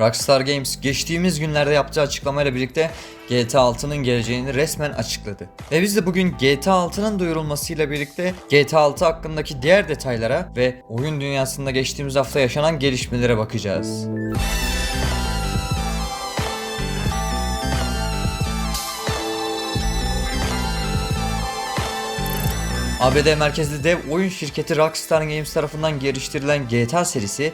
Rockstar Games geçtiğimiz günlerde yaptığı açıklamayla birlikte GTA 6'nın geleceğini resmen açıkladı. Ve biz de bugün GTA 6'nın duyurulmasıyla birlikte GTA 6 hakkındaki diğer detaylara ve oyun dünyasında geçtiğimiz hafta yaşanan gelişmelere bakacağız. ABD merkezli dev oyun şirketi Rockstar Games tarafından geliştirilen GTA serisi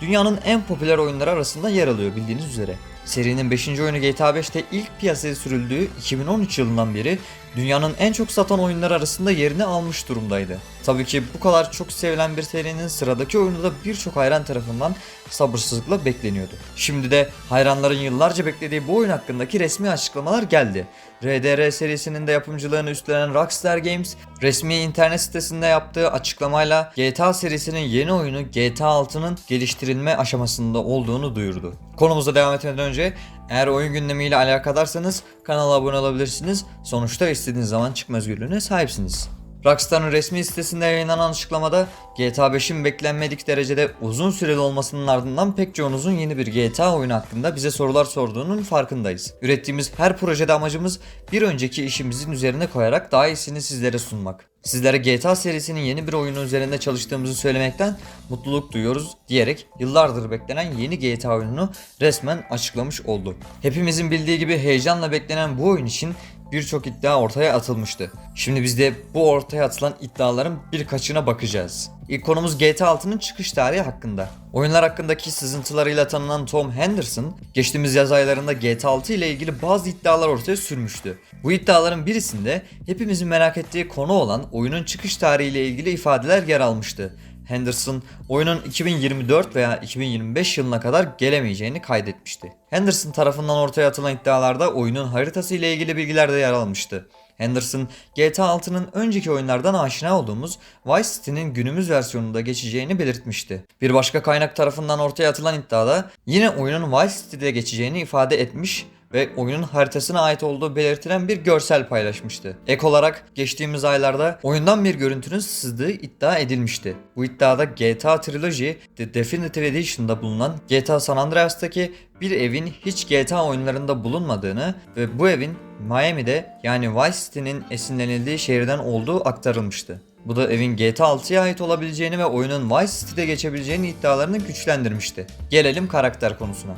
dünyanın en popüler oyunları arasında yer alıyor bildiğiniz üzere. Serinin 5. oyunu GTA 5'te ilk piyasaya sürüldüğü 2013 yılından beri dünyanın en çok satan oyunlar arasında yerini almış durumdaydı. Tabii ki bu kadar çok sevilen bir serinin sıradaki oyunu da birçok hayran tarafından sabırsızlıkla bekleniyordu. Şimdi de hayranların yıllarca beklediği bu oyun hakkındaki resmi açıklamalar geldi. RDR serisinin de yapımcılığını üstlenen Rockstar Games resmi internet sitesinde yaptığı açıklamayla GTA serisinin yeni oyunu GTA 6'nın geliştirilme aşamasında olduğunu duyurdu. Konumuza devam etmeden önce eğer oyun gündemiyle alakadarsanız kanala abone olabilirsiniz. Sonuçta istediğiniz zaman çıkma özgürlüğüne sahipsiniz. Rockstar'ın resmi sitesinde yayınlanan açıklamada GTA 5'in beklenmedik derecede uzun süreli olmasının ardından pek çoğunuzun yeni bir GTA oyunu hakkında bize sorular sorduğunun farkındayız. Ürettiğimiz her projede amacımız bir önceki işimizin üzerine koyarak daha iyisini sizlere sunmak. Sizlere GTA serisinin yeni bir oyunu üzerinde çalıştığımızı söylemekten mutluluk duyuyoruz diyerek yıllardır beklenen yeni GTA oyununu resmen açıklamış oldu. Hepimizin bildiği gibi heyecanla beklenen bu oyun için birçok iddia ortaya atılmıştı. Şimdi biz de bu ortaya atılan iddiaların birkaçına bakacağız. İlk konumuz GTA 6'nın çıkış tarihi hakkında. Oyunlar hakkındaki sızıntılarıyla tanınan Tom Henderson, geçtiğimiz yaz aylarında GTA 6 ile ilgili bazı iddialar ortaya sürmüştü. Bu iddiaların birisinde hepimizin merak ettiği konu olan oyunun çıkış tarihi ile ilgili ifadeler yer almıştı. Henderson oyunun 2024 veya 2025 yılına kadar gelemeyeceğini kaydetmişti. Henderson tarafından ortaya atılan iddialarda oyunun haritası ile ilgili bilgiler de yer almıştı. Henderson, GTA 6'nın önceki oyunlardan aşina olduğumuz Vice City'nin günümüz versiyonunda geçeceğini belirtmişti. Bir başka kaynak tarafından ortaya atılan iddiada yine oyunun Vice City'de geçeceğini ifade etmiş ve oyunun haritasına ait olduğu belirtilen bir görsel paylaşmıştı. Ek olarak geçtiğimiz aylarda oyundan bir görüntünün sızdığı iddia edilmişti. Bu iddiada GTA Trilogy The Definitive Edition'da bulunan GTA San Andreas'taki bir evin hiç GTA oyunlarında bulunmadığını ve bu evin Miami'de yani Vice City'nin esinlenildiği şehirden olduğu aktarılmıştı. Bu da evin GTA 6'ya ait olabileceğini ve oyunun Vice City'de geçebileceğini iddialarını güçlendirmişti. Gelelim karakter konusuna.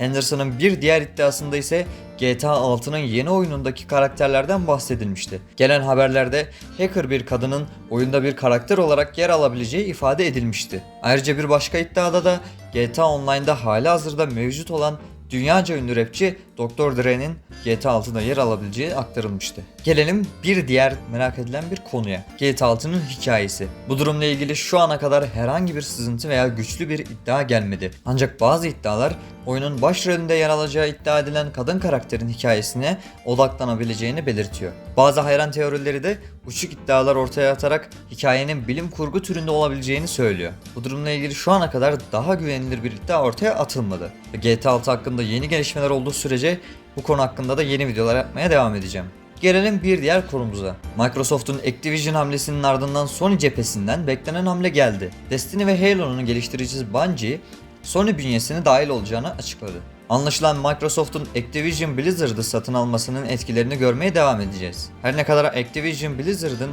Henderson'ın bir diğer iddiasında ise GTA 6'nın yeni oyunundaki karakterlerden bahsedilmişti. Gelen haberlerde hacker bir kadının oyunda bir karakter olarak yer alabileceği ifade edilmişti. Ayrıca bir başka iddiada da GTA Online'da hali hazırda mevcut olan dünyaca ünlü rapçi Dr. Dre'nin GTA 6'da yer alabileceği aktarılmıştı. Gelelim bir diğer merak edilen bir konuya. GTA 6'nın hikayesi. Bu durumla ilgili şu ana kadar herhangi bir sızıntı veya güçlü bir iddia gelmedi. Ancak bazı iddialar oyunun başrolünde yer alacağı iddia edilen kadın karakterin hikayesine odaklanabileceğini belirtiyor. Bazı hayran teorileri de uçuk iddialar ortaya atarak hikayenin bilim kurgu türünde olabileceğini söylüyor. Bu durumla ilgili şu ana kadar daha güvenilir bir iddia ortaya atılmadı. GTA 6 hakkında yeni gelişmeler olduğu sürece bu konu hakkında da yeni videolar yapmaya devam edeceğim. Gelelim bir diğer konumuza. Microsoft'un Activision hamlesinin ardından Sony cephesinden beklenen hamle geldi. Destiny ve Halo'nun geliştiricisi Bungie, Sony bünyesine dahil olacağını açıkladı. Anlaşılan Microsoft'un Activision Blizzard'ı satın almasının etkilerini görmeye devam edeceğiz. Her ne kadar Activision Blizzard'ın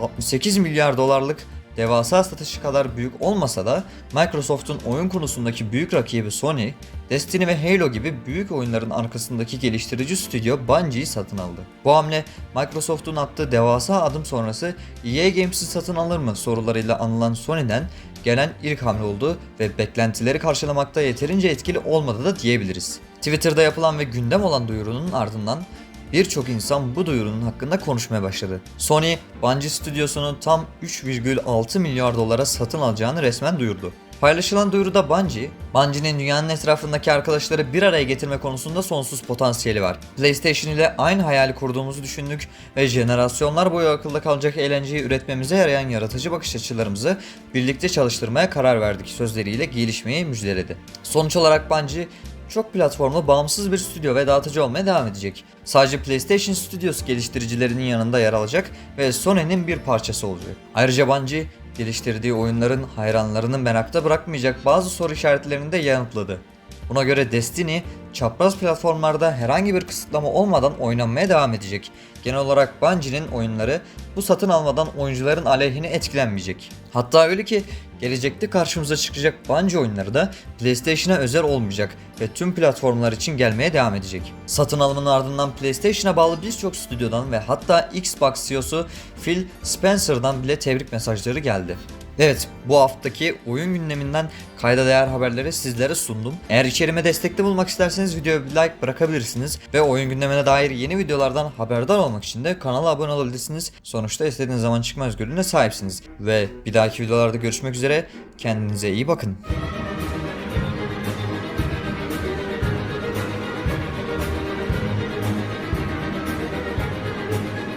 68 milyar dolarlık devasa satışı kadar büyük olmasa da Microsoft'un oyun konusundaki büyük rakibi Sony, Destiny ve Halo gibi büyük oyunların arkasındaki geliştirici stüdyo Bungie'yi satın aldı. Bu hamle Microsoft'un attığı devasa adım sonrası EA Games'i satın alır mı sorularıyla anılan Sony'den gelen ilk hamle oldu ve beklentileri karşılamakta yeterince etkili olmadı da diyebiliriz. Twitter'da yapılan ve gündem olan duyurunun ardından birçok insan bu duyurunun hakkında konuşmaya başladı. Sony, Bungie stüdyosunu tam 3,6 milyar dolara satın alacağını resmen duyurdu. Paylaşılan duyuruda Bungie, Bungie'nin dünyanın etrafındaki arkadaşları bir araya getirme konusunda sonsuz potansiyeli var. PlayStation ile aynı hayali kurduğumuzu düşündük ve jenerasyonlar boyu akılda kalacak eğlenceyi üretmemize yarayan yaratıcı bakış açılarımızı birlikte çalıştırmaya karar verdik sözleriyle gelişmeyi müjdeledi. Sonuç olarak Bungie çok platformlu bağımsız bir stüdyo ve dağıtıcı olmaya devam edecek. Sadece PlayStation Studios geliştiricilerinin yanında yer alacak ve Sony'nin bir parçası olacak. Ayrıca Bungie geliştirdiği oyunların hayranlarını merakta bırakmayacak bazı soru işaretlerini de yanıtladı. Buna göre Destiny çapraz platformlarda herhangi bir kısıtlama olmadan oynanmaya devam edecek. Genel olarak Bungie'nin oyunları bu satın almadan oyuncuların aleyhine etkilenmeyecek. Hatta öyle ki gelecekte karşımıza çıkacak Bungie oyunları da PlayStation'a özel olmayacak ve tüm platformlar için gelmeye devam edecek. Satın alımın ardından PlayStation'a bağlı birçok stüdyodan ve hatta Xbox CEO'su Phil Spencer'dan bile tebrik mesajları geldi. Evet, bu haftaki oyun gündeminden kayda değer haberleri sizlere sundum. Eğer içerime destekte bulmak isterseniz videoya bir like bırakabilirsiniz ve oyun gündemine dair yeni videolardan haberdar olmak için de kanala abone olabilirsiniz. Sonuçta istediğiniz zaman çıkma özgürlüğüne sahipsiniz. Ve bir dahaki videolarda görüşmek üzere. Kendinize iyi bakın.